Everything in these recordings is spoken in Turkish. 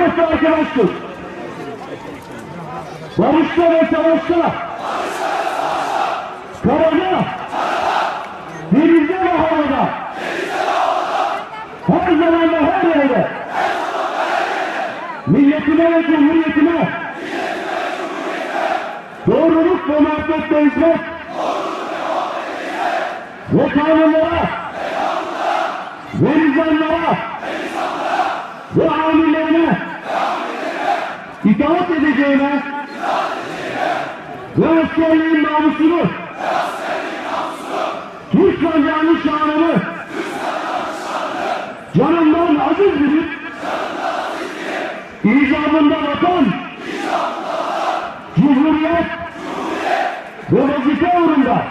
Sivas'ta arkadaşlık. Barışta ve savaşta. Karada. Denizde ve havada. Her zaman ve her yerde. Milletine ve cumhuriyetine. Doğruluk ve muhabbetle hizmet. Ve kanunlara. Ve nizamlara. Ve. İtaat edeceğine. Ve askerliğin namusunu. Türk sancağının şanını. Canından aziz bilip. icabında vatan. Cumhuriyet. Ve vazife uğrunda.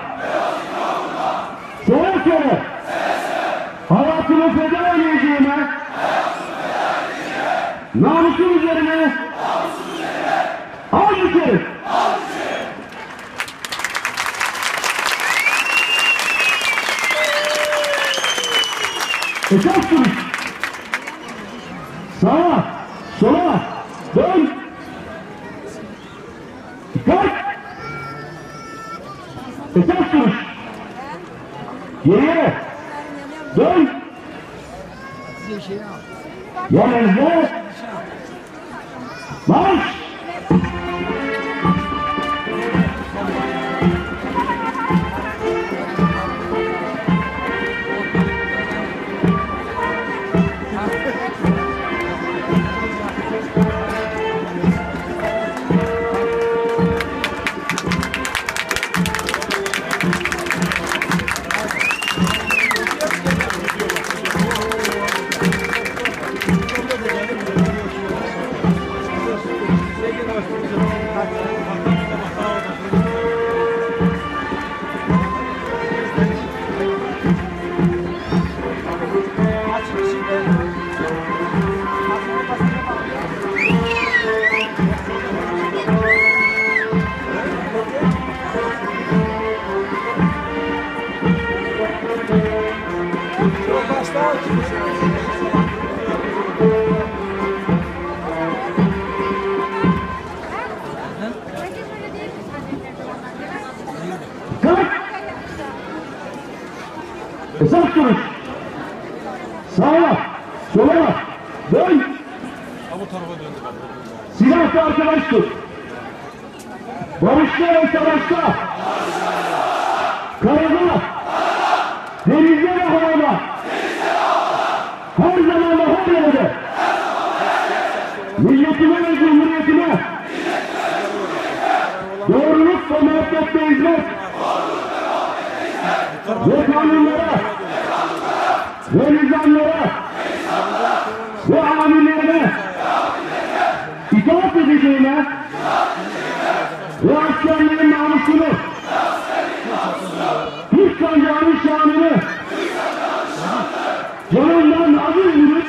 Seve seve. Hayatımı feda edeceğime. Namusum üzerine. Al içeri. Esas duruş. Sağa, sola, dön. Dikkat. Esas duruş. Geriye. Dön. Yanınızda. Vamos! Esas duruş. Sağa, sola, dön. Silahlı arkadaş tut. Barışta ve savaşta. Karada. Denizde ve havada. Her zaman ve her yerde. Milletine ve cumhuriyetine. Doğruluk ve muhabbetle hizmet. Ve kanunlara. Ve nizamlara. Ve amirlerine. İtaat edeceğine. Ve askerlerin namusunu. Türk sancağının şanını. Canından aziz bilip.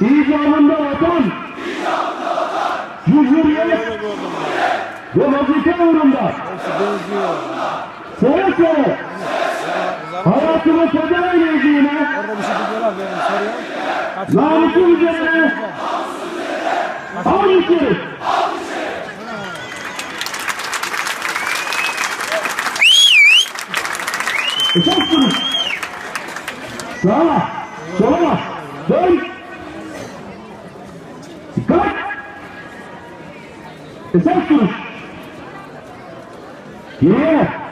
İcabında vatan. Cumhuriyet. Ve vazife uğrunda. Seve seve. Hayatımı feda. Kaç Namusum üzerine. Al içeri. Esas duruş. Sağa, sola, dön. Dikkat. Geriye.